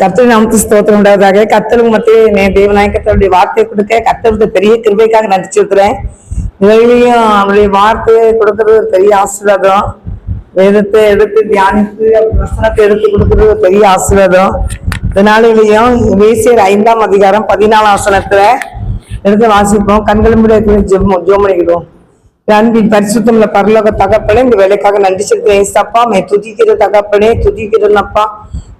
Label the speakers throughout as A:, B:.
A: கர்த்தர் நமக்கு ஸ்தோத்திரம் உண்டாவதாக. கத்தலுக்கு மத்திய என் கர்த்தருடைய வார்த்தையை கொடுக்க கர்த்தருக்கு பெரிய கிருபைக்காக நன்றி செலுத்துறேன். இதுலையும் அவருடைய வார்த்தையை கொடுக்கறது ஒரு பெரிய ஆசீர்வாதம். வேதத்தை எடுத்து தியானித்து வசனத்தை எடுத்து கொடுக்கறது ஒரு பெரிய ஆசீர்வாதம். இதனாலேயும் வேசியர் ஐந்தாம் அதிகாரம் பதினாலாம் வசனத்துல எடுத்து வாசிப்போம். கண்களும் ஜெம் ஜோமணிக்கிடுவோம் பண்ணிக்கிடுவோம். அன்பின் பரிசுத்தம்ல பரலோக தகப்பனே இந்த வேலைக்காக நன்றி செலுத்துவேன் ஏசப்பா மே துதிக்கிற தகப்பனே துதிக்கிறனப்பா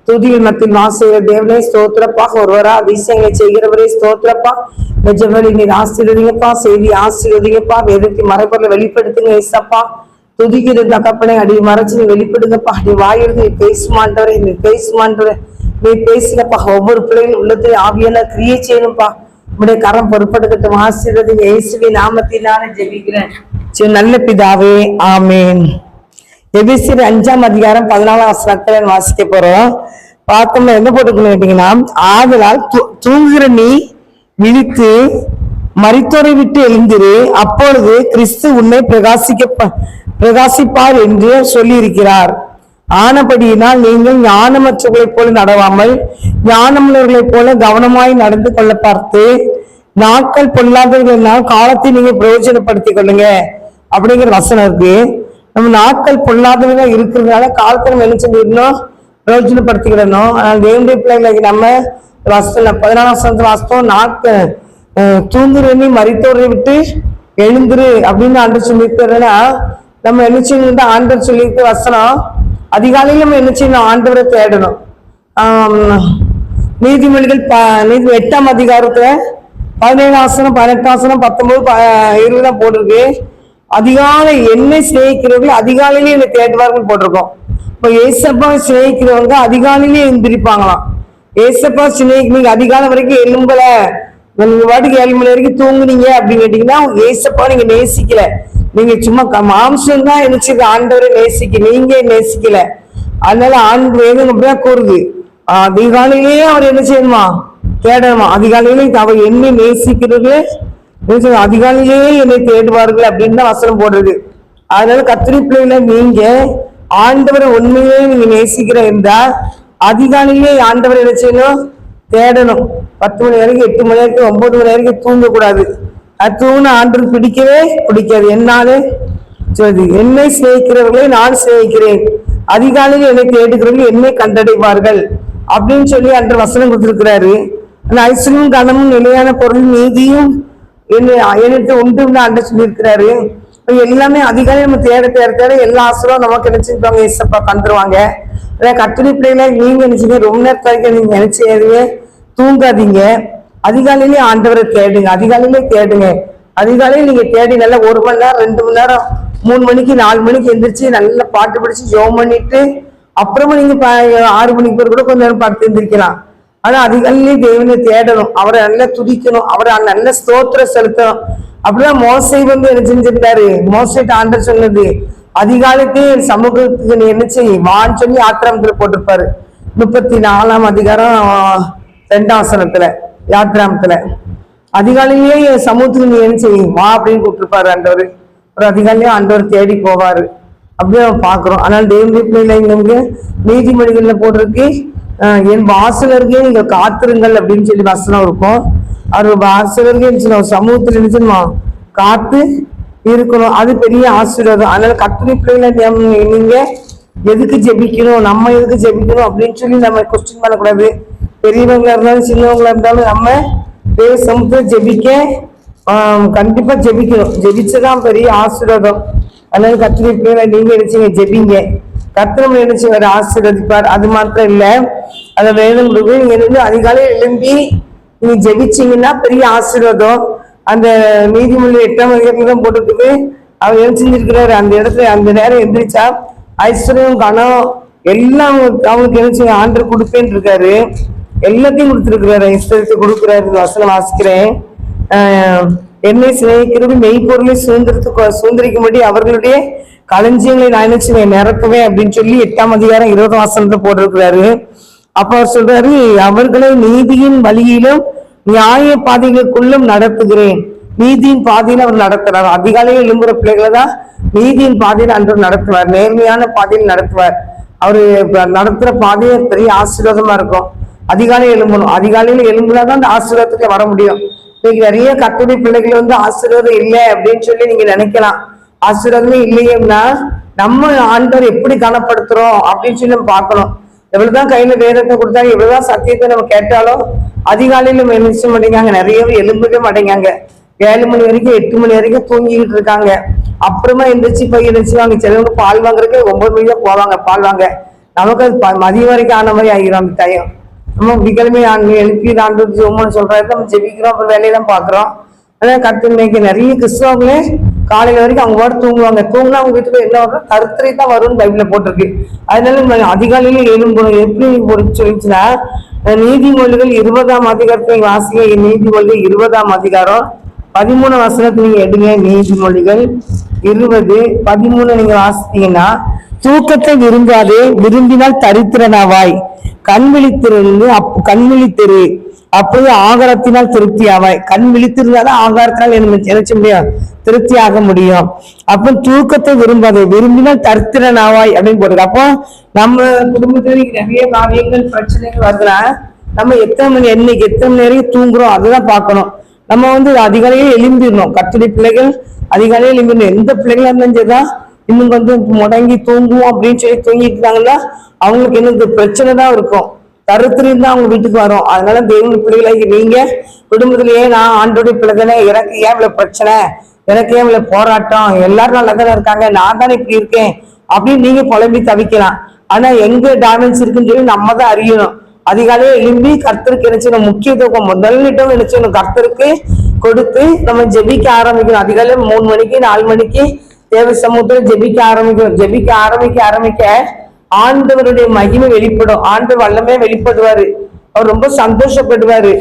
A: துதியில் மத்தியில் ஆசிரியர் தேவனே ஸ்தோத்திரப்பா. ஒருவரா அதிசயங்களை செய்கிறவரே ஸ்தோத்திரப்பா. நிஜவழி நீர் ஆசீர்வதிங்கப்பா செய்தி ஆசீர்வதிங்கப்பா. வேதத்தை மறைப்பொருளை வெளிப்படுத்துங்க ஏசப்பா. துதிக்கிற தகப்பனை அடி மறைச்சு நீ வெளிப்படுங்கப்பா. அடி வாயிருந்து நீ பேசுமாண்டவரே நீ பேசுமாண்டவரே. நீ பேசுங்கப்பா. ஒவ்வொரு பிள்ளைகளும் உள்ளத்துல ஆவியான கிரியை செய்யணும்ப்பா. உடைய கரம் பொறுப்படுத்தட்டும் ஆசீர்வதிங்க இயேசுவி நாமத்தினால ஜெபிக்கிறேன். சரி, நல்ல பிதாவே ஆமேன். எபிசிர் அஞ்சாம் அதிகாரம் பதினாலாம் வசனத்துல வாசிக்க போறோம். பார்த்தோம்னா என்ன போட்டுக்கணும் கேட்டீங்கன்னா ஆதலால் தூ- தூங்குகிற நீ விழித்து மறித்தோரை விட்டு எழுந்திரு. அப்பொழுது கிறிஸ்து உன்னை பிரகாசிக்க பிரகாசிப்பார் என்று சொல்லியிருக்கிறார். ஆனபடியினால் நீங்கள் ஞானமற்றவர்களைப் போல நடவாமல் ஞானமுள்ளவர்களைப் போல கவனமாய் நடந்து கொள்ள பார்த்து நாட்கள் பொல்லாதவர்களால் காலத்தை நீங்க பிரயோஜனப்படுத்திக் கொள்ளுங்க. அப்படிங்கிற வசனம் இருக்கு. நம்ம நாட்கள் பொல்லாதவங்க இருக்கிறதுனால காலத்தை நம்ம என்ன செஞ்சிடணும் பிரயோஜனப்படுத்திக்கிடணும் ஆனால் தேவனுடைய பிள்ளைகளுக்கு நம்ம வசனம் பதினாலாம் வசனத்துல வாசம் நாட்கள் அஹ், தூங்குறனி விட்டு எழுந்துரு அப்படின்னு ஆண்டு சொல்லியிருக்கிறதுனா நம்ம என்ன செய்யணும் ஆண்டவர் சொல்லியிருக்க வசனம் அதிகாலையில் நம்ம என்ன செய்யணும்? ஆண்டவரை தேடணும். நீதிமன்றிகள் நீதிமொழிகள் ப நீதி எட்டாம் அதிகாரத்தில் பதினேழு ஆசனம் பதினெட்டு ஆசனம் பத்தொன்பது இருபதாம் போட்டிருக்கு. அதிகாலை என்னை சிநேகிக்கிறவர்கள் அதிகாலையிலே என்னை தேடுவார்கள் போட்டிருக்கோம். இப்போ ஏசப்பா சிநேகிக்கிறவங்க அதிகாலையிலே எந்திரிப்பாங்களாம். ஏசப்பா சிநேகி நீங்க அதிகாலை வரைக்கும் எலும்பல நீங்க வாட்டுக்கு ஏழு மணி வரைக்கும் தூங்குனீங்க அப்படின்னு கேட்டீங்கன்னா ஏசப்பா நீங்க நேசிக்கல. நீங்க சும்மா மாம்சம் தான் நினைச்சிருக்க ஆண்டவரை நேசிக்க நீங்க நேசிக்கல. அதனால ஆண்டு வேதம் அப்படிதான் கூறுது. அதிகாலையிலேயே அவர் என்ன செய்யணுமா? தேடணுமா? அதிகாலையிலே அவர் என்ன நேசிக்கிறது அதிகாலையிலேயே என்னை தேடுவார்கள் அப்படின்னு தான் வசனம் போடுறது. அதனால கத்திரி பிள்ளைகளை நீங்க ஆண்டவரை உண்மையே நீங்க நேசிக்கிற இருந்தா அதிகாலையிலே ஆண்டவரை என்ன செய்யணும்? தேடணும். பத்து மணி வரைக்கும் எட்டு மணி வரைக்கும் ஒன்பது மணி வரைக்கும் தூங்கக்கூடாது. அது தூங்கின ஆண்டவர் பிடிக்கவே பிடிக்காது. என்னாலே? சொல்லுது என்னை சிநேகிக்கிறவர்களை நான் சிநேகிக்கிறேன். அதிகாலையில் என்னை தேடுகிறவர்கள் என்னை கண்டடைவார்கள் அப்படின்னு சொல்லி அன்று வசனம் கொடுத்திருக்கிறாரு. அந்த ஐஸ்வர்யம் கனமும் நிலையான பொருள் நீதியும் என்ன எனக்கு உண்டு அன்று சொல்லியிருக்கிறாரு. எல்லாமே அதிகாரி நம்ம தேட தேட தேட எல்லா ஆசிரியரும் நமக்கு நினைச்சிருப்பாங்க ஏசப்பா தந்துருவாங்க. அதான் கட்டுரை பிள்ளைகளை நீங்க நினைச்சீங்க ரொம்ப நேரத்து வரைக்கும் நீங்க நினைச்சீங்க தூங்காதீங்க. அதிகாலையிலே ஆண்டவரை தேடுங்க. அதிகாலையிலே தேடுங்க. அதிகாலையில் நீங்க தேடி நல்லா ஒரு மணி நேரம் ரெண்டு மணி நேரம் மூணு மணிக்கு நாலு மணிக்கு எந்திரிச்சு நல்லா பாட்டு பிடிச்சு ஜோம் பண்ணிட்டு அப்புறமா நீங்க ஆறு மணிக்கு பிறகு கூட கொஞ்ச நேரம் படுத்து எந்திரிக்கலாம். ஆனா அதிகாலையிலே தேவனை தேடணும். அவரை நல்லா துதிக்கணும். அவரை நல்ல ஸ்தோத்திரம் செலுத்தணும். அப்படிதான் மோசை வந்து என்ன செஞ்சிருந்தாரு? மோசைட்டு ஆண்டர் சொன்னது அதிகாலத்தே சமூகத்துக்கு நீ என்ன செய்ய வான்னு சொல்லி ஆத்திரமத்துல போட்டிருப்பாரு. முப்பத்தி நாலாம் அதிகாரம் ரெண்டாம் வசனத்துல யாத்ராமத்துல. அதிகாலையிலேயே என் சமூகத்துக்கு நீ என்ன செய்யும் வா அப்படின்னு கூப்பிட்டுருப்பாரு ஆண்டவர். ஒரு அதிகாலையே ஆண்டவர் தேடி போவாரு. அப்படியே நம்ம பாக்குறோம் ஆனால் தேவனுடைய பிள்ளைகளை இங்க நீதிமொழிகள்ல போட்டிருக்கு. என் வாசலருக்கே நீங்கள் காத்திருங்கள் அப்படின்னு சொல்லி வசனம் இருக்கும். அவர் வாசலருக்கே என்ன செய்யணும், சமூகத்துல காத்து இருக்கணும். அது பெரிய ஆசீர்வாதம். அதனால கத்திரி பிள்ளைகளை நீங்க எதுக்கு ஜெபிக்கணும்? நம்ம எதுக்கு ஜெபிக்கணும் அப்படின்னு சொல்லி நம்ம கொஸ்டின் பண்ணக்கூடாது. பெரியவங்களா இருந்தாலும் சின்னவங்களா இருந்தாலும் நம்ம தேவ சமூகத்தை ஜெபிக்க கண்டிப்பா ஜெபிக்கணும். ஜெபிச்சதான் பெரிய ஆசீர்வாதம். அதனால கத்திரி பிள்ளைகளை நீங்க நினைச்சீங்க ஜெபிங்க. கத்திரம் நினைச்சு வர ஆசீர்வதிப்பார். அது மாத்திரம் இல்ல. அதை வேணும் நீங்க இருந்து அதிகாலையில் எழும்பி நீங்க ஜெபிச்சீங்கன்னா பெரிய ஆசீர்வாதம். அந்த நீதிமொழி எட்டாம் அதிகாரத்துல தான் போட்டுருக்குது. அவர் எழுச்சிருக்கிறாரு அந்த இடத்துல அந்த நேரம் எந்திரிச்சா ஐஸ்வர்யம் கணம் எல்லாம் அவங்களுக்கு- எழுச்சி ஆண்டு கொடுப்பேன் ஆண்டர் இருக்காரு. எல்லாத்தையும் கொடுத்துருக்குறாரு. ஐஸ்வர்யத்தை கொடுக்குறாரு. வசனம் வாசிக்கிறேன். ஆஹ் என்னை சிநேகிக்கிறது மெய்ப்பொருளை சுதந்திரத்துக்கு சுதந்திரிக்கும்படி அவர்களுடைய களஞ்சியங்களை நான் நினைச்சு நிரப்புவேன் அப்படின்னு சொல்லி எட்டாம் அதிகாரம் இருபதாம் வசனத்தை போட்டிருக்கிறாரு. அப்ப அவர் சொல்றாரு அவர்களை நீதியின் வழியிலும் நியாய பாதைகளுக்குள்ளும் நடத்துகிறேன். நீதியின் பாதையில அவர் நடத்துறார். அதிகாலையில் எழும்புற பிள்ளைகளை தான் நீதியின் பாதையில அன்று நடத்துவார். நேர்மையான பாதையில் நடத்துவார். அவரு நடத்துற பாதையே பெரிய ஆசீர்வாதமா இருக்கும். அதிகாலை எழும்பணும். அதிகாலையில எழும்புனாதான் அந்த ஆசீர்வாதத்துக்கு வர முடியும். இன்னைக்கு நிறைய கத்துடைய பிள்ளைகள் வந்து ஆசீர்வாதம் இல்லை அப்படின்னு சொல்லி நீங்க நினைக்கலாம். ஆசீர்வாதமே இல்லையேன்னா நம்ம ஆண்டவர் எப்படி கனப்படுத்துறோம் அப்படின்னு சொல்லி நம்ம பார்க்கணும். எவ்வளவுதான் கையில வேதத்தை கொடுத்தாங்க எவ்வளவுதான் சத்தியத்தை நம்ம கேட்டாலும் அதிகாலையில நம்ம எழுந்திரிச்ச மாட்டேங்காங்க. நிறைய எலும்பவே மாட்டேங்காங்க. ஏழு மணி வரைக்கும் எட்டு மணி வரைக்கும் தூங்கிக்கிட்டு இருக்காங்க. அப்புறமா எந்திரிச்சு போய் எழுந்திரிச்சுவாங்க சிலவங்க பால் வாங்குறதுக்கு ஒன்பது மணி தான் போவாங்க பால் வாங்க. நமக்கு அது ப- மதியம் வரைக்கும் ஆன மாதிரி ஆகிரும் அந்த டைம் நம்ம விக்கிழமை ஆண்டு எழுப்பி ஆண்டு ஜோமன்னு சொல்றாரு. நம்ம ஜெபிக்கிறோம் அப்புறம் வேலையெல்லாம் பாக்குறோம் அதான் கருத்து இன்னைக்கு நிறைய கிறிஸ்தவங்களே காலையில வரைக்கும் அவங்க பாட்டு தூங்குவாங்க. தூங்கினா அவங்க வீட்டுக்கு என்ன வரும்? கருத்துரை தான் வரும்னு பைபிள்ல போட்டிருக்கு. அதனால நம்ம அதிகாலையில எழும்பணும் எப்படி ஒரு சொல்லிச்சுன்னா நீதிமொழிகள் இருபதாம் அதிகாரத்தை வாசிங்க. நீதிமொழிகள் இருபதாம் அதிகாரம். பதிமூணு வசனத்தை நீங்க எடுங்க. நீதிமொழிகள் இருபது பதிமூணு நீங்க வாசித்தீங்கன்னா தூக்கத்தை விரும்பாதே விரும்பினால் தரித்திரனாவாய். கண் விழித்திருந்து அப் கண் விழித்திரு. அப்போது ஆகாரத்தினால் திருப்தி ஆவாய் கண் விழித்திருந்தாதான் ஆகாரத்தினால் நினைச்ச முடியும்? திருப்தி ஆக முடியும்? அப்போ தூக்கத்தை விரும்பாதே விரும்பினால் தரித்திரன் ஆவாய் அப்படின்னு போடுறது அப்போ நம்ம குடும்பத்துல நிறைய காவியங்கள் பிரச்சனைகள் வருதுன்னா நம்ம எத்தனை மணி என்னைக்கு எத்தனை மணி வரைக்கும் தூங்குறோம் அதுதான் பார்க்கணும். நம்ம வந்து அதிகாலையே எழும்பிடணும். கத்துடைய பிள்ளைகள் அதிகாலையே எழும்பிடணும். எந்த பிள்ளைகளா இருந்தாலும் சரிதான். இன்னும் வந்து முடங்கி தூங்குவோம் அப்படின்னு சொல்லி தூங்கிட்டு இருந்தாங்கன்னா அவங்களுக்கு என்ன இந்த பிரச்சனை தான் இருக்கும். தருத்திரியும் தான் அவங்க வீட்டுக்கு வரும். அதனால தெய்வ பிள்ளைகளாகி நீங்க குடும்பத்திலேயே நான் ஆண்டோடைய பிள்ளை தானே எனக்கு ஏன் இவ்வளவு பிரச்சனை? எனக்கு ஏன் இவ்வளவு போராட்டம்? எல்லாரும் நல்லா தானே இருக்காங்க. நான் தானே இப்படி இருக்கேன் அப்படின்னு நீங்க புலம்பி தவிக்கலாம். ஆனா எங்க டேமேஜ் இருக்குன்னு சொல்லி நம்ம தான் அறியணும். அதிகாலையே எழும்பி கர்த்தருக்கு நினைச்சு முக்கியத்துவம் முதலிடம் நினைச்சு கர்த்தருக்கு கொடுத்து நம்ம ஜெபிக்க ஆரம்பிக்கணும். அதிகாலையே மூணு மணிக்கு நாலு மணிக்கு தேவ சமூகத்துல ஜெபிக்க ஆரம்பிக்கணும். ஜெபிக்க ஆரம்பிக்க ஆரம்பிக்க ஆண்டவருடைய மகிமை வெளிப்படும். ஆண்டு வல்லமே வெளிப்படுவாரு. அவர் ரொம்ப சந்தோஷப்படுவாரு.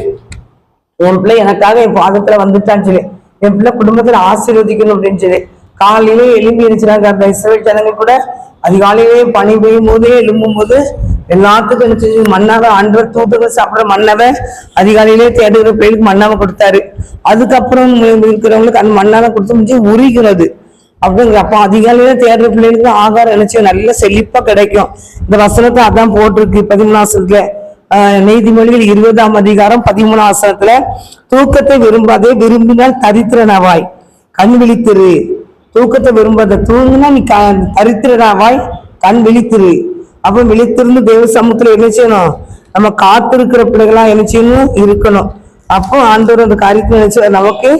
A: என் பிள்ளை எனக்காக என் பாதத்துல வந்துட்டான்னு சொல்லி என் பிள்ளை குடும்பத்துல ஆசீர்வதிக்கணும் அப்படின்னு சொல்லி காலையிலே எழும்பி இருந்துச்சுனாங்க அந்த இஸ்ரேல் ஜனங்கள் கூட அதிகாலையிலே பனி பெய்யும் போதே எழும்பும் போது எல்லாத்துக்கும் என்ன செஞ்சு மன்னாவை அன்றரை தூட்டுகள் சாப்பிட்ற மன்னவை அதிகாலையிலே தேடுகிற பிள்ளைகளுக்கு மன்னாவை கொடுத்தாரு. அதுக்கப்புறம் இருக்கிறவங்களுக்கு அந்த மன்னாவை கொடுத்து முடிஞ்சு உரிகிறது. அப்படிங்கிற அப்போ அதிகாலையில தேடுற பிள்ளைகளுக்கு ஆகாரம் நினைச்சு நல்ல செழிப்பா கிடைக்கும். இந்த வசனத்தை அதான் போட்டிருக்கு பதிமூணாசத்துல ஆஹ் நீதிமொழிகள் இருபதாம் அதிகாரம் பதிமூணாம் வசனத்துல தூக்கத்தை விரும்பாதே விரும்பினால் தரித்திரனாவாய் கண் விழித்திரு. தூக்கத்தை விரும்பாத தூங்கினா நீ க- தரித்திரனாவாய் கண் விழித்திரு. அப்ப விழித்திருந்து தேவ சமூகத்துல என்ன செய்யணும்? நம்ம காத்திருக்கிற பிள்ளைகளா என்ன செய்யணும்? இருக்கணும். அப்போ ஆண்டவர் அந்த காரியத்தை நினைச்சு நமக்கு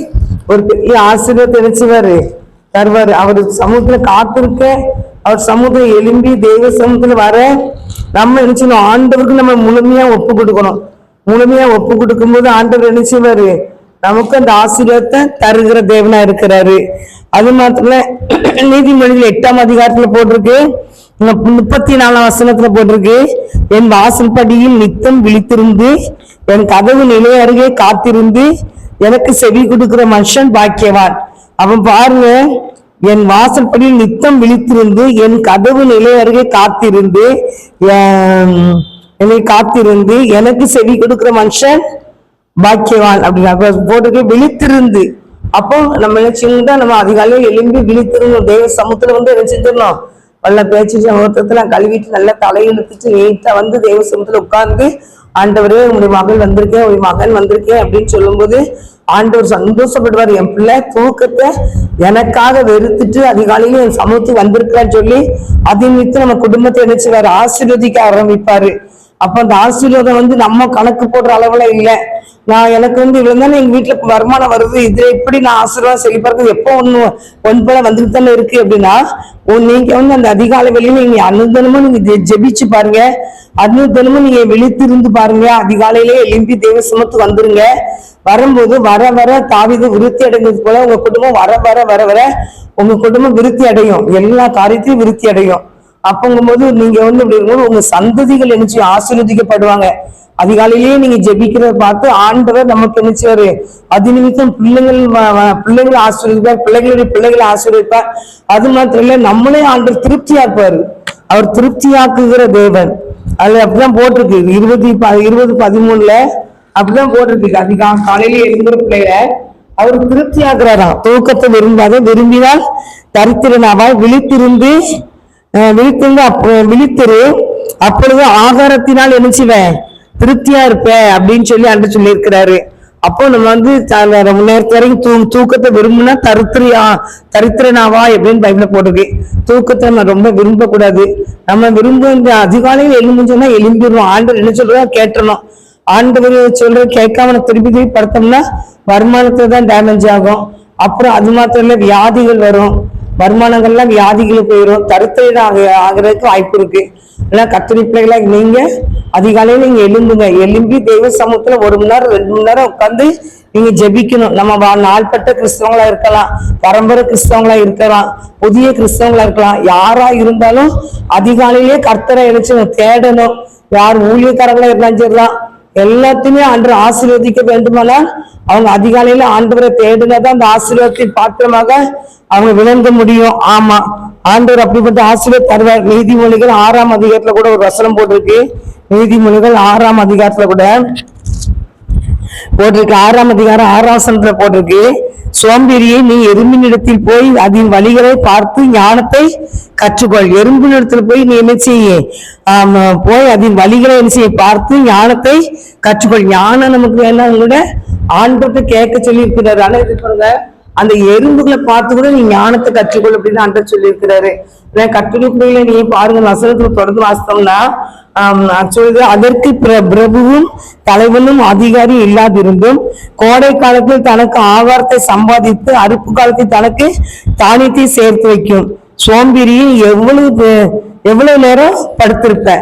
A: ஒரு பெரிய ஆசிரியர் நினைச்சுவாரு தருவாரு. அவர் சமூகத்துல காத்திருக்க அவர் சமூகத்துல எழும்பி தெய்வ சமூகத்துல வர நம்ம நினைச்சணும் ஆண்டவருக்கு நம்ம முழுமையா ஒப்பு கொடுக்கணும். முழுமையா ஒப்பு கொடுக்கும் போது ஆண்டவர் நினைச்சுவாரு நமக்கு அந்த ஆசீர்வாதத்தை தருகிற தேவனா இருக்கிறாரு. அது மாத்திரம் நீதிமொழியில் எட்டாம் அதிகாரத்துல போட்டிருக்கு. முப்பத்தி நாலாம் வசனத்துல போட்டிருக்கு என் வாசல்படியில் நித்தம் விழித்திருந்து என் கதவு நிலை அருகே காத்திருந்து எனக்கு செவி கொடுக்கிற மனுஷன் பாக்கியவான். அவன் பாருங்க என் வாசல்படியில் நித்தம் விழித்திருந்து என் கதவு நிலை அருகே காத்திருந்து என்னை காத்திருந்து எனக்கு செவி கொடுக்கிற மனுஷன் பாக்கியவான். அப்படின்னு போட்டுக்கு விழித்திருந்து. அப்போ நம்ம நினைச்சுட்டா நம்ம அதிகாலையில் எலும்பி விழித்திருந்தோம். தேவ சமூகத்துல வந்து என்ன செஞ்சிடணும்? வல்ல பேச்சு நான் கழுவிட்டு நல்லா தலையெழுத்துட்டு நீட்டா வந்து தேவ சமூகத்துல உட்கார்ந்து ஆண்டவரே உங்களுடைய மகள் வந்திருக்கேன் உங்களுடைய மகன் வந்திருக்கேன் அப்படின்னு சொல்லும்போது ஆண்டவர் சந்தோஷப்படுவார். என் பிள்ளை தூக்கத்தை எனக்காக வெறுத்துட்டு அதிகாலையில என் சமூகத்துக்கு வந்திருக்கான்னு சொல்லி அதை நிமித்து நம்ம குடும்பத்தை நினைச்சுவாரு ஆசீர்வதிக்க ஆரம்பிப்பாரு. அப்ப அந்த ஆசீர்வாதம் வந்து நம்ம கணக்கு போடுற அளவுல இல்லை. நான் எனக்கு வந்து இவ்வளவு தானே எங்க வீட்டுல வருமானம் வருது. இதுல எப்படி நான் ஆசீர்வாதம் செழிப்பாருக்கு எப்போ ஒண்ணு ஒன் போல வந்துட்டு தானே இருக்கு அப்படின்னா நீங்க வந்து அந்த அதிகாலை வெளியில நீங்க அனுதனமும் நீங்க ஜெ- ஜெபிச்சு பாருங்க. அனுதனமும் நீங்க விழித்திருந்து பாருங்க. அதிகாலையிலே எழும்பி தெய்வ சுமத்து வந்துருங்க. வரும்போது வர வர தாவித விருத்தி அடைந்தது போல உங்க குடும்பம் வர வர வர வர உங்க குடும்பம் விருத்தி அடையும். எல்லா காரியத்தையும் விருத்தி அடையும். அப்பங்கும்போது நீங்க வந்து இப்படி இருக்கும்போது உங்க சந்ததிகள் நினைச்சு ஆசீர்வதிக்கப்படுவாங்க. அதிகாலையிலேயே நீங்க ஜெபிக்கிறத பார்த்து ஆண்டவர் நமக்கு நினைச்சாரு அது நிமித்தம் பிள்ளைகள் பிள்ளைகளை ஆசீர்வதிப்பார். பிள்ளைகளுடைய பிள்ளைகளை ஆசீர்வதிப்பார். அது மாத்திரம் இல்ல நம்மளே ஆண்டவர் திருப்தியா இருப்பாரு அவர் திருப்தியாக்குகிற தேவன். அதுல அப்படிதான் போட்டிருக்கு. இருபது ப- இருபது பதிமூணுல அப்படிதான் போட்டிருக்கு. அதிகா காலையில எழுந்துற பிள்ளைகளை அவர் திருப்தி ஆக்குறாராம் தூக்கத்தை விரும்பாத விரும்பினால் தரித்திரனாவாய் விழித்திருந்து விழித்திருந்து அப்ப- விழித்திரு. அப்பொழுது ஆகாரத்தினால் நினைச்சுவேன் திருப்தியா இருப்ப அப்படின்னு சொல்லி அன்று சொல்லியிருக்கிறாரு. அப்போ நம்ம வந்து ரொம்ப நேரத்து வரைக்கும் தூ தூக்கத்தை விரும்புனா தருத்திரியா தரித்திரனாவா எப்படின்னு பைபிள்ல போட்டிருக்கு. தூக்கத்தை நம்ம ரொம்ப விரும்பக்கூடாது. நம்ம விரும்ப இந்த அதிகாலையில் எழும்புன்னு சொன்னா எழும்பிடுவோம் ஆண்டவர் என்ன சொல்றதோ கேட்டுறணும். ஆண்டவர் சொல்ற கேட்காம திருப்பி திருப்பி படுத்தோம்னா வருமானத்துல தான் டேமேஜ் ஆகும். அப்புறம் அது மாத்திரம் வியாதிகள் வரும். வருமானங்கள்லாம் வியாதிகளுக்கு போயிடும் தருத்திரம் ஆக ஆகிறதுக்கு வாய்ப்பு இருக்கு. ஆனால் கத்திரி பிள்ளைகளா நீங்க அதிகாலையில நீங்க எழும்புங்க. எழும்பி தெய்வ சமூகத்துல ஒரு மணி நேரம் ரெண்டு மணி நேரம் உட்காந்து நீங்க ஜெபிக்கணும். நம்ம வா- நாள்பட்ட கிறிஸ்தவங்களா இருக்கலாம். பரம்பரை கிறிஸ்தவங்களா இருக்கலாம். புதிய கிறிஸ்தவங்களா இருக்கலாம். யாரா இருந்தாலும் அதிகாலையிலேயே கர்த்தரை எழுச்சி தேடணும். யார் ஊழியக்காரங்களா இருந்தாலும் சரிதான். எல்லாத்தையுமே ஆண்டு ஆசீர்வதிக்க வேண்டுமானால் அவங்க அதிகாலையில ஆண்டவரை தேடினதான் அந்த ஆசீர்வாதத்தின் பாத்திரமாக அவங்க விளங்க முடியும். ஆமா ஆண்டவர் அப்படிப்பட்ட ஆசீர்வாத் தருவார். நீதிமொழிகள் ஆறாம் அதிகாரத்துல கூட ஒரு வசனம் போட்டிருக்கு. நீதிமொழிகள் ஆறாம் அதிகாரத்துல கூட போட்டிருக்கு. ஆறாம் அதிகாரம் ஆறாம் வசனத்துல போட்டிருக்கு. சோம்பேறியை நீ எறும்பினிடத்தில் போய் அதன் வழிகளை பார்த்து ஞானத்தை கற்றுக்கொள். எறும்பின் இடத்துல போய் நீ என்ன செய்ய? போய் அதன் வழிகளை என்ன செய்ய? பார்த்து ஞானத்தை கற்றுக்கொள். ஞானம் நமக்கு வேணாம் கூட ஆண்டவர்கிட்ட கேட்க சொல்லி இருக்கிறாரு ஆனா இது பாருங்க. அந்த எறும்புகளை பார்த்து கூட நீ ஞானத்தை கற்றுக்கொள் அப்படின்னு ஆண்டவர் சொல்லியிருக்கிறாரு. இருக்கிறாரு நீ பாருங்க வசனத்துல தொடர்ந்து வாசித்தோம்னா சொல்லுது அதற்கு பிர- பிரபுவும் தலைவனும் அதிகாரி இல்லாதிருந்தும் கோடை காலத்தில் தனக்கு ஆவாரத்தை சம்பாதித்து அறுப்பு காலத்தில் தனக்கு தானியத்தை சேர்த்து வைக்கும். சோம்பேறியும் எவ்வளவு எவ்வளவு நேரம் படுத்திருப்ப?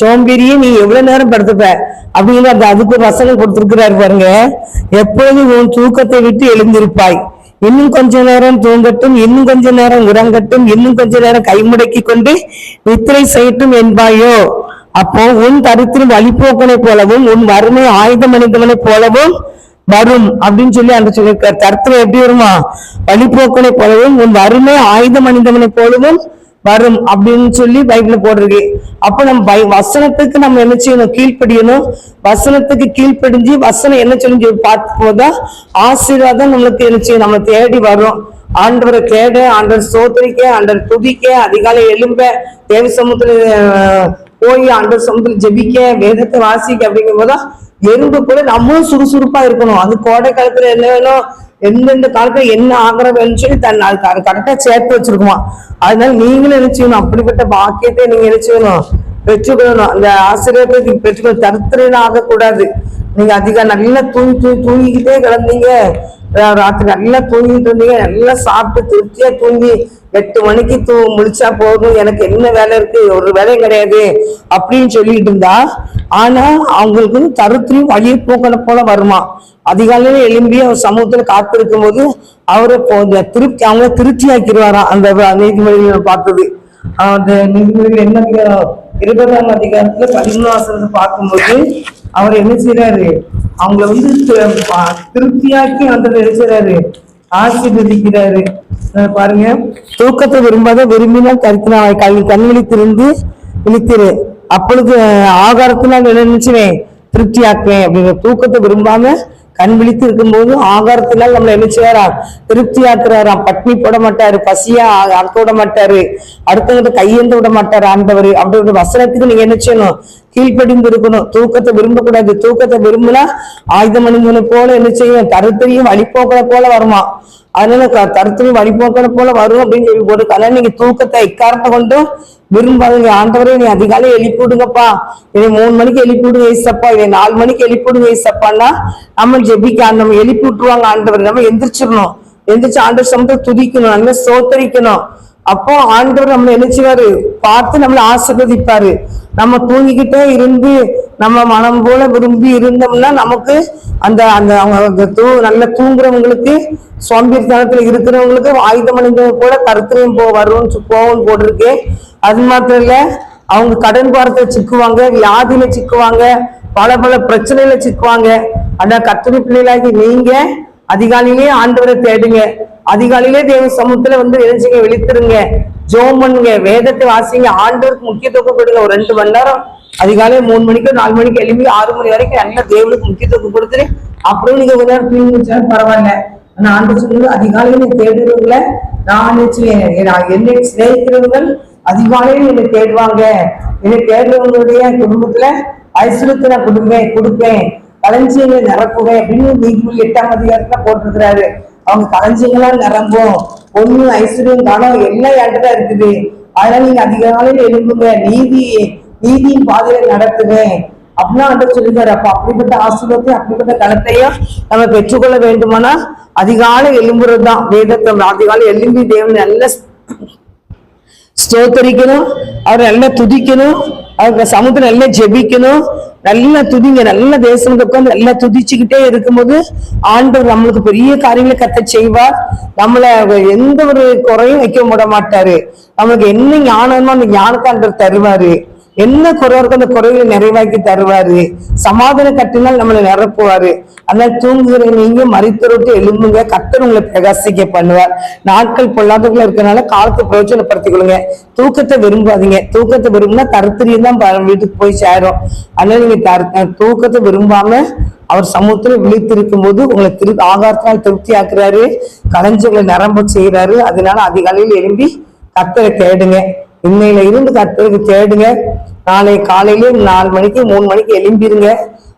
A: சோம்பேறியை நீ எவ்வளவு நேரம் படுத்துப்ப? அப்படின்னு அந்த அதுக்கு ஒரு வசனம் கொடுத்திருக்கிறாரு பாருங்க. எப்பொழுது உன் தூக்கத்தை விட்டு எழுந்திருப்பாய்? இன்னும் கொஞ்ச நேரம் தூங்கட்டும் இன்னும் கொஞ்ச நேரம் உறங்கட்டும் இன்னும் கொஞ்ச நேரம் கைமுடக்கி கொண்டு நித்திரை செய்யட்டும் என்பாயோ. அப்போ உன் தரித்திரம் வழிபோக்கனை போலவும் உன் வறுமை ஆயுதம் அணிந்தவனை போலவும் வரும் அப்படின்னு சொல்லி அந்த சொல்லியிருக்கார். தரித்திரம் எப்படி வருமா? வழிபோக்கனை போலவும் உன் வறுமை ஆயுதம் அணிந்தவனை போலவும் வரும் அப்படின்னு சொல்லி பைபிள்ல போட்டிருக்கு. அப்ப நம்ம பை வசனத்துக்கு நம்ம என்ன செய்யணும்? கீழ்ப்படியணும். வசனத்துக்கு கீழ்ப்படிஞ்சு வசனம் என்ன சொல்லி பார்த்து போதா ஆசீர்வாதம் நம்மளுக்கு என்ன செய்யும்? நம்ம தேடி வரும். ஆண்டவரை கேட ஆண்டவர் சோதரிக்க ஆண்டவர் துதிக்க அதிகாலை எழும்ப தேவ சமூகத்துல போய் ஆண்டவர் சமூகத்துல ஜெபிக்க வேதத்தை வாசிக்க அப்படிங்கும் போதா எறும்பு கூட நம்மளும் சுறுசுறுப்பா இருக்கணும். அது கோடை காலத்துல என்ன வேணும்? எந்தெந்த காலத்துல என்ன ஆகிறவன்னு சொல்லி தன் அது கரெக்டா சேர்த்து வச்சிருக்குமா அதனால நீங்களும் என்ன செய்யணும்? அப்படிப்பட்ட பாக்கியத்தை நீங்க என்ன செய்யணும்? பெற்றுக்கொள்ளணும். அந்த ஆசிரியத்தை பெற்றுக்கொள்ள தரித்திரம் ஆகக்கூடாது நீங்க அதிக நல்லா தூங்கி தூங்கி தூங்கிக்கிட்டே கிடந்தீங்க. ராத்திரி நல்லா தூங்கிட்டு இருந்தீங்க நல்லா சாப்பிட்டு திருப்தியா தூங்கி எட்டு மணிக்கு தூ முழிச்சா போதும் எனக்கு என்ன வேலை இருக்கு ஒரு வேலையும் கிடையாது அப்படின்னு சொல்லிட்டு இருந்தா ஆனா அவங்களுக்கு வந்து தருத்திரியும் வழியை போக்கன போல வருமா. அதிகாலையில எழும்பி அவர் சமூகத்துல காத்திருக்கும் போது அவரை திருப்தி அவங்க திருப்தி ஆக்கிடுவாராம் அந்த வ- நீதிமொழிகளை பார்த்தது. அந்த நீதிமொழிகள் என்ன இருபதாம் அதிகாரத்துல பதிமூணாம் பார்க்கும்போது அவர் என்ன செய்யறாரு அவங்கள வந்து திருப்தியாக்கி அந்த என்ன செய்யறாரு ஆசீர்வதிக்கிறாரு. பாருங்க. தூக்கத்தை விரும்பாத விரும்பினால் கருத்தினா கல்வி கண் விழித்திருந்து விழித்திரு. அப்பொழுது ஆகாரத்தினால் என்ன நினைச்சுவேன் திருப்தியாக்குவேன் அப்படிங்கிற தூக்கத்தை விரும்பாம கண் விழித்து இருக்கும்போது ஆகாரத்தினால் நம்மளை என்ன செய்யறாராம்? திருப்தி ஆக்குறாராம் பட்னி போட மாட்டாரு பசியா அறுக்க விட மாட்டாரு அடுத்தவங்க கையேந்து விட மாட்டாரு ஆண்டவர் அப்படின்ற வசனத்துக்கு நீங்க என்ன செய்யணும்? கீழ்ப்படிந்து இருக்கணும் தூக்கத்தை விரும்பக்கூடாது. தூக்கத்தை விரும்பினா ஆயுதம் அணிந்தனை போல என்ன செய்யும்? கருத்தையும் வழிபோக்கலை போல வருமா? அதனால க- கருத்தையும் வழிபோக்கலை போல வரும் அப்படின்னு சொல்லி போட்டு அதனால நீங்க தூக்கத்தை இக்காரத்தை கொண்டும் விரும்பாதீங்க. ஆண்டவரே நீ அதிகாலை எழுப்பி விடுங்கப்பா இதை மூணு மணிக்கு எழுப்பி விடுங்க ஏசப்பா. இதை நாலு மணிக்கு எழுப்பி விடுங்க ஏசப்பான்னா நம்ம ஜெபிக்க நம்ம எழுப்பி விட்டுருவாங்க ஆண்டவர். நம்ம எந்திரிச்சிடணும் எந்திரிச்சு ஆண்டவர் சமத்தை துதிக்கணும். நல்லா சோத்தரிக்கணும் அப்போ ஆண்டவர் நம்மளை நினைச்சுவாரு பார்த்து நம்மளை ஆசிர்வதிப்பாரு. நம்ம தூங்கிக்கிட்டே இருந்து நம்ம மனம் போல விரும்பி இருந்தோம்னா நமக்கு அந்த அந்த அவங்க தூ நல்ல தூங்குறவங்களுக்கு சோம்பேறித்தனத்துல இருக்கிறவங்களுக்கு ஆயுதம் அணிந்தது போல கருத்துலையும் போ வரும்னு போகும்னு போட்டிருக்கு. அது மாத்திரம் இல்ல அவங்க கடன் பாரத்தை சிக்குவாங்க வியாதியில சிக்குவாங்க பல பல பிரச்சனையில சிக்குவாங்க. ஆனா கத்திரி பிள்ளைகளாகி நீங்க அதிகாலையிலேயே ஆண்டவரை தேடுங்க. அதிகாலையிலே தேவ சமூகத்துல வந்து எழுச்சிங்க விழித்திருங்க. ஜோம் பண்ணுங்க வேதத்தை வாசிங்க. ஆண்டவருக்கு முக்கியத்துவம் கொடுங்க. ஒரு ரெண்டு மணி நேரம் அதிகாலை மூணு மணிக்கு நாலு மணிக்கு எழுப்பி ஆறு மணி வரைக்கும் நல்லா தேவனுக்கு முக்கியத்துவம் கொடுத்துட்டு அப்புறம் நீங்க கொஞ்ச நேரம் தூங்கி முடிச்சாலும் பரவாயில்ல. ஆனா ஆண்டு சொல்லுங்க அதிகாலையில நீ தேடுறவங்கள நான் நினைச்சுவேன் என்னை சிநேகிக்கிறவர்கள் அதிகாலையில் என்னை தேடுவாங்க. என்னை தேடுறவங்களுடைய குடும்பத்துல ஐஸ்வரத்தை நான் கொடுப்பேன் கொடுப்பேன். களஞ்சியங்களை நிரப்புவே அப்படின்னு நீதிபதி எட்டாம் அதிகாரத்துல போட்டிருக்கிறாரு. அவங்க களஞ்சியங்களா நிரம்பும். பொண்ணு ஐஸ்வர்யம் காலம் எல்லாம் என்கிட்ட தான் இருக்குது. அதனால நீங்க அதிகாலையில எழும்புங்க. நீதி நீதியின் பாதையை நடத்துவேன் அப்படின்னா அந்த சொல்லிருக்காரு அப்ப அப்படிப்பட்ட ஆசிரியத்தையும் அப்படிப்பட்ட களத்தையும் நம்ம பெற்றுக்கொள்ள வேண்டுமானா அதிகாலை எழும்புறது தான் வேதத்தை அதிகாலை எழும்பி தேவன் நல்ல ஸ்தோத்தரிக்கணும். அவர் நல்லா துதிக்கணும். அவங்க சமுத்திரம் நல்லா ஜெபிக்கணும். நல்லா துதிங்க. நல்ல தேசம் உட்காந்து நல்லா துதிச்சுக்கிட்டே இருக்கும்போது ஆண்டவர் நம்மளுக்கு பெரிய காரியங்களை கத்த செய்வார். நம்மள எந்த ஒரு குறையும் வைக்க விட மாட்டாரு. நம்மளுக்கு என்ன ஞானமோ அந்த ஞானத்தை ஆண்டவர் தருவாரு. என்ன குறை இருக்கோ அந்த குறைகளை நிறைவாக்கி தருவாரு? சமாதான கட்டினால் நம்மளை நிரப்புவாரு. அதனால் தூங்குகிற நீங்க மறித்தொருட்டு எழும்புங்க. கத்தர் உங்களை பிரகாசிக்க பண்ணுவார். நாட்கள் பொல்லாதவங்களா இருக்கிறனால காலத்தை பிரயோஜனப்படுத்திக் கொள்ளுங்க தூக்கத்தை விரும்பாதீங்க. தூக்கத்தை விரும்பினா தருத்திரியும் தான் வீட்டுக்கு போய் சேரும். அதனால நீங்க தரு- தூக்கத்தை விரும்பாம அவர் சமூகத்துல விழித்திருக்கும் போது உங்களை திரு ஆகாரத்தினால் திருப்தி ஆக்குறாரு கலைஞர்களை நிரம்ப செய்யறாரு அதனால அதிகாலையில் எழும்பி கத்தரை தேடுங்க. இன்னையில இருந்து கத்தருக்கு தேடுங்க. நாளை காலையிலே நாலு மணிக்கு மூணு மணிக்கு எழும்பிருங்க.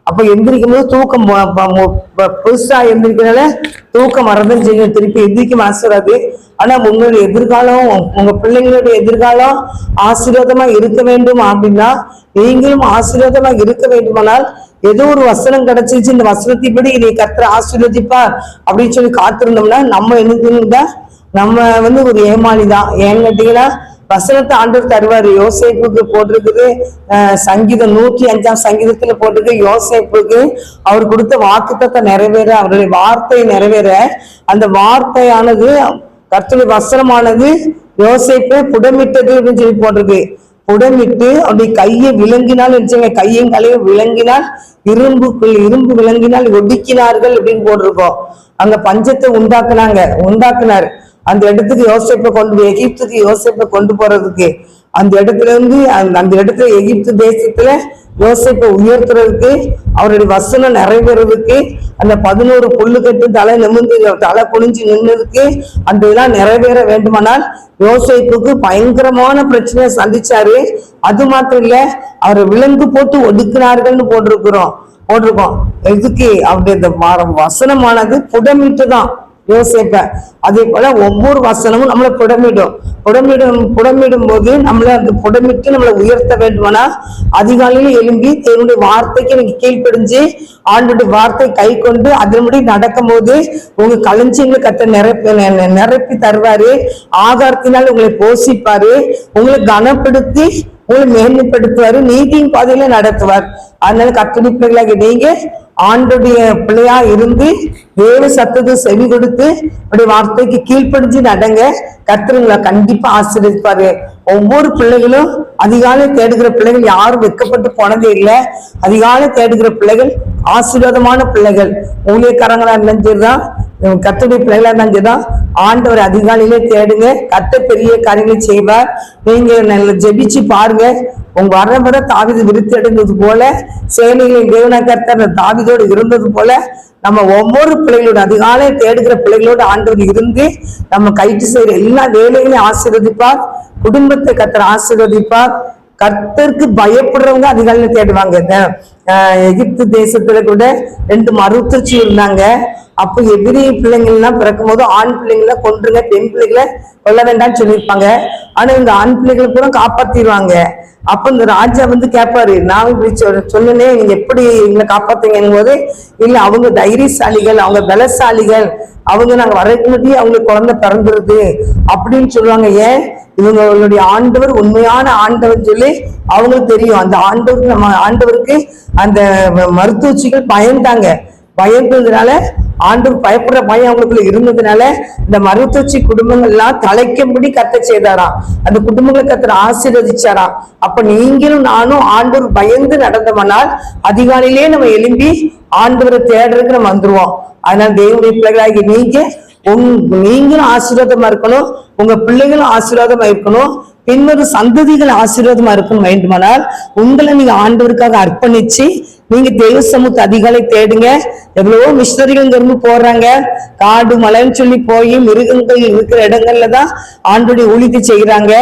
A: அப்ப எந்திரிக்கும் போது தூக்கம் புதுசாக புதுசா எந்திரிக்கிறனால தூக்கம் வரதான் செய்யும். திருப்பி எந்திரிக்க மனசு வராது ஆனா உங்களுடைய எதிர்காலம் உங்க பிள்ளைங்களுடைய எதிர்காலம் ஆசீர்வாதமா இருக்க வேண்டும் அப்படின்னா நீங்களும் ஆசீர்வாதமா இருக்க வேண்டுமானால் ஏதோ ஒரு வசனம் கிடைச்சிச்சு இந்த வசனத்தைப்படி நீ கத்துற ஆசீர்வதிப்பார் அப்படின்னு சொல்லி காத்திருந்தோம்னா நம்ம என்ன நம்ம வந்து ஒரு ஏமாளி தான் ஏன்னு கேட்டீங்கன்னா வசனத்தை ஆண்டவர் தருவாரு. யோசேப்புக்கு போட்டிருக்குது. சங்கீதம் நூற்றி அஞ்சாம் சங்கீதத்துல போட்டிருக்கு. யோசேப்புக்கு அவர் கொடுத்த வாக்குத்தத்தை நிறைவேற அவருடைய வார்த்தை நிறைவேற. அந்த வார்த்தையானது கர்த்தருடைய வசனமானது யோசேப்பை புடமிட்டது அப்படின்னு சொல்லி போட்டிருக்கு. புடமிட்டு அப்படி கையை விளங்கினால் நினைச்சாங்க கையும் கலையும் விளங்கினால் இரும்புக்குள் இரும்பு விளங்கினால் ஒடுக்கினார்கள் அப்படின்னு போட்டிருக்கோம். அங்க பஞ்சத்தை உண்டாக்குனாங்க உண்டாக்குனார். அந்த இடத்துக்கு யோசிப்பை கொண்டு போய் எகிப்துக்கு யோசிப்பை கொண்டு போறதுக்கு அந்த இடத்துல இருந்து அந்த அந்த இடத்துல எகிப்து தேசத்துல யோசிப்பை உயர்த்துறதுக்கு அவருடைய வசனம் நிறைவேறதுக்கு அந்த பதினோரு புல்லு கட்டு தலை நிமிர்ந்து தலை குனிஞ்சு நின்னதுக்கு அந்த இதெல்லாம் நிறைவேற வேண்டுமானால் யோசிப்புக்கு பயங்கரமான பிரச்சனையை சந்திச்சாரு. அது மாத்திரம் இல்ல அவரை விலங்கு போட்டு ஒடுக்கினார்கள்னு போட்டிருக்கிறோம் போட்டிருக்கோம். எதுக்கு? அவருடைய இந்த வசனமானது புடமிட்டு தான் யோசிப்ப. அதே போல ஒவ்வொரு வசனமும் நம்மளை புடமிடும். புடமிடும் புடமிடும் போது நம்மளை அந்த புடமிட்டு நம்மளை உயர்த்த வேண்டுமானா அதிகாலையில எழும்பி தேவனுடைய வார்த்தைக்கு நீங்க கீழ்ப்படிஞ்சு ஆண்டுடைய வார்த்தை கை கொண்டு அதன்படி நடக்கும்போது உங்க களஞ்சியங்களை கத்த நிரப்பி நிரப்பி தருவாரு. ஆகாரத்தினால் உங்களை போஷிப்பாரு உங்களை கனப்படுத்தி உங்களை மேன்மைப்படுத்துவாரு. நீதியின் பாதையில நடத்துவார். அதனால கத்தடி பிள்ளைகளாக நீங்க ஆண்டுடைய பிள்ளையா இருந்து வேறு சத்தத்தை செவி கொடுத்து அப்படி வார்த்தைக்கு கீழ்ப்படிஞ்சு நடங்க. கர்த்தருங்களை கண்டிப்பா ஆசீர்வதிப்பாரு. ஒவ்வொரு பிள்ளைகளும் அதிகாலை தேடுகிற பிள்ளைகள் யாரும் வெட்கப்பட்டு போனதே இல்லை. அதிகாலை தேடுகிற பிள்ளைகள் ஆசீர்வாதமான பிள்ளைகள். ஊழியக்காரங்களா இருந்தாலும் சரிதான். கத்துடைய பிள்ளைகளா இருந்தாலும் தான் ஆண்டவர் அதிகாலையிலே தேடுங்க. கத்த பெரிய காரியங்களை செய்வார். நீங்க நல்ல ஜெபிச்சு பாருங்க. உங்க வர வர தாவிது விருத்தி அடைந்தது போல சேனைகளின் தேவனா கர்த்தர் தாவிதோடு இருந்தது போல நம்ம ஒவ்வொரு பிள்ளைகளோட அதிகாலை தேடுகிற பிள்ளைகளோட ஆண்டவர் இருந்து நம்ம கைட்டு செய்யற எல்லா வேலைகளையும் ஆசீர்வதிப்பார். குடும்பத்தை கத்தர் ஆசீர்வதிப்பார். கர்த்தருக்கு பயப்படுறவங்க அதிகாலையில தேடுவாங்க. இந்த, எகிப்து தேசத்துல கூட ரெண்டு மருத்துவச்சி இருந்தாங்க. அப்போ எதிரி பிள்ளைங்கள்லாம் பிறக்கும் போது ஆண் பிள்ளைங்களை கொன்றுங்க பெண் பிள்ளைகளை கொல்ல வேண்டாம்னு சொல்லியிருப்பாங்க. ஆனா இந்த ஆண் பிள்ளைகளை கூட காப்பாத்திடுவாங்க அப்ப இந்த ராஜா வந்து கேட்பாரு நான் இப்படி சொல்~ சொன்னேனே நீங்க எப்படி எங்களை காப்பாத்தீங்கன்னு போது இல்ல அவங்க தைரியசாலிகள் அவங்க பலசாலிகள் அவங்க நாங்க வரைக்கு முன்னாடி அவங்களுக்கு குழந்தை பிறந்துருது அப்படின்னு சொல்லுவாங்க. ஏன்? இவங்களுடைய ஆண்டவர் உண்மையான ஆண்டவர் சொல்லி அவங்களுக்கு தெரியும். அந்த ஆண்டவருக்கு நம்ம ஆண்டவருக்கு அந்த மருத்துவச்சிகள் பயந்தாங்க. பயந்ததுனால ஆண்டவர் பயப்படுற பயம் அவங்களுக்குள்ள இருந்ததுனால இந்த மருத்துவச்சி குடும்பங்கள் எல்லாம் தலைக்கும்படி கத்த செய்தாராம். அந்த குடும்பங்களை கத்தர் ஆசீர்வதிச்சாராம். அப்ப நீங்களும் நானும் ஆண்டூர் பயந்து நடந்தோம்னால் அதிகாலையிலே நம்ம எழும்பி ஆண்டவரை தேடுறதுக்கு நம்ம வந்துருவோம். அதனால தேவனுடைய பிள்ளைகளாகி நீங்க உங் நீங்களும் ஆசீர்வாதமா இருக்கணும் உங்க பிள்ளைகளும் ஆசீர்வாதமா இருக்கணும் பின்னொரு சந்ததிகள் ஆசீர்வாதமா இருக்கணும் வேண்டுமானால் உங்களை நீங்க ஆண்டவருக்காக அர்ப்பணிச்சு நீங்க தெய்வ சமூக அதிகாலை தேடுங்க. எவ்வளவோ மிஷினரிகள் இங்க போடுறாங்க காடு மலைன்னு சொல்லி போய் மிருகங்கள் இருக்கிற இடங்கள்ல தான் ஆண்டுடைய ஊழியத்தை செய்யறாங்க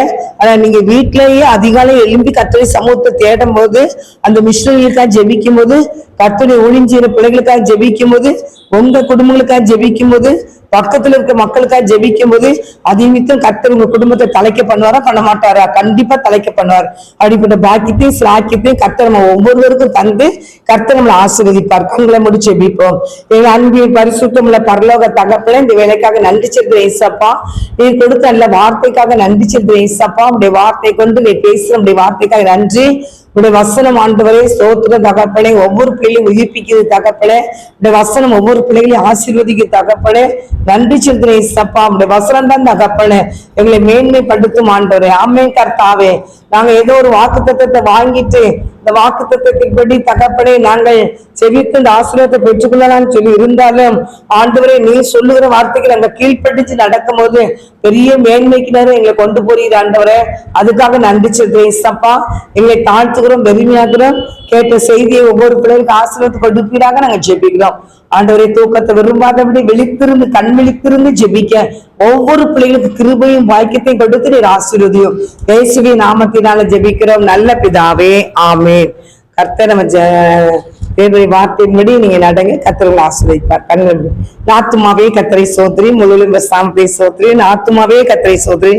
A: ஆனா நீங்க வீட்டிலேயே அதிகாலை எழும்பி கத்தோடைய சமூகத்தை தேடும் போது அந்த மிஷினரிகளுக்காக ஜெபிக்கும் போது கத்தோடைய ஊழியம் பிள்ளைகளுக்காக ஜெபிக்கும் போது உங்க குடும்பங்களுக்காக ஜெபிக்கும் போது பக்கத்துல இருக்க மக்களுக்காக ஜெபிக்கும் போது அதிமித்தம் கத்தர் உங்க குடும்பத்தை தலைக்க பண்ணுவாரா பண்ண மாட்டாரா? கண்டிப்பா தலைக்க பண்ணுவார். அப்படிப்பட்ட பாக்கியத்தையும் சிலாக்கியத்தையும் கத்தர் நம்ம ஒவ்வொருவருக்கும் தந்து கர்த்த நம்மளை ஆசீர்வதிப்பார். கண்களை முடிச்சு எபிப்போம் எங்க அன்பின் பரிசுத்தமுள்ள பரலோக தகப்பல இந்த வேலைக்காக நன்றி செலுத்துற ஏசப்பா. நீ கொடுத்த நல்ல வார்த்தைக்காக நன்றி செலுத்துற ஏசப்பா. உடைய வார்த்தை கொண்டு நீ பேசுற உடைய வார்த்தைக்காக நன்றி. உடைய வசனம் ஆண்டவரே சோத்திர தகப்பனே ஒவ்வொரு பிள்ளையும் உயிர்ப்பிக்கிறது தகப்பனே உடைய வசனம் ஒவ்வொரு பிள்ளைகளையும் ஆசீர்வதிக்க தகப்பனே நன்றி செலுத்துற ஏசப்பா உடைய வசனம் தான் தகப்பனே எங்களை மேன்மைப்படுத்தும் ஆண்டவரே. ஆமே கர்த்தாவே. நாங்க ஏதோ ஒரு வாக்கு தத்துவத்தை வாங்கிட்டு இந்த வாக்கு தத்துவத்தின்படி தகப்பனே நாங்கள் செவித்து இந்த ஆசீர்வாதத்தை பெற்றுக்கொள்ளலாம்னு சொல்லி இருந்தாலும் ஆண்டவரே நீ சொல்லுகிற வார்த்தைக்கு கீழ்ப்பட்டுச்சு கீழ்ப்படிச்சு நடக்கும்போது பெரிய மேன்மைக்கு நேரம் எங்களை கொண்டு போறீர் ஆண்டவரே. அதுக்காக நன்றி செலுத்துறேன் எங்களை தாழ்த்துகிறோம் பெருமையாக்குறோம் கேட்ட செய்தியை ஒவ்வொரு பிள்ளைகளுக்கு ஆசீர்வாதத்தை கொடுப்பீராக நாங்க ஜெபிக்கிறோம். ஆண்டவரை தூக்கத்தை விரும்பாதபடி விழித்திருந்து கண் விழித்திருந்து ஜெபிக்க ஒவ்வொரு பிள்ளைகளுக்கு கிருபையும் வாக்கியத்தையும் கொடுத்து நீர் ஆசீர்வதியும். இயேசுவி நாமத்தினால ஜெபிக்கிறோம். நல்ல பிதாவே ஆமே கர்த்தர் நம்ம ஜ- தேவனுடைய வார்த்தையின்படி நீங்க நடங்க. கர்த்தர்கள் ஆசிரியப்பார் கண்கள் நாத்துமாவே கத்தரை சோதரி முழுவதும் சாமத்தை சோதரி நாத்துமாவே கத்தரை சோதரி.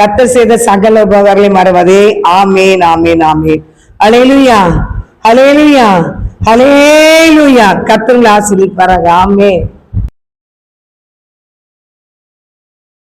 A: கத்தர் செய்த சகல உபகாரங்களை மறவதே. ஆமேன் ஆமேன் ஆமேன். அலேலுயா அலேலுயா அலேலுயா கத்தர்களை ஆசிரியப்பாராக ஆமேன்.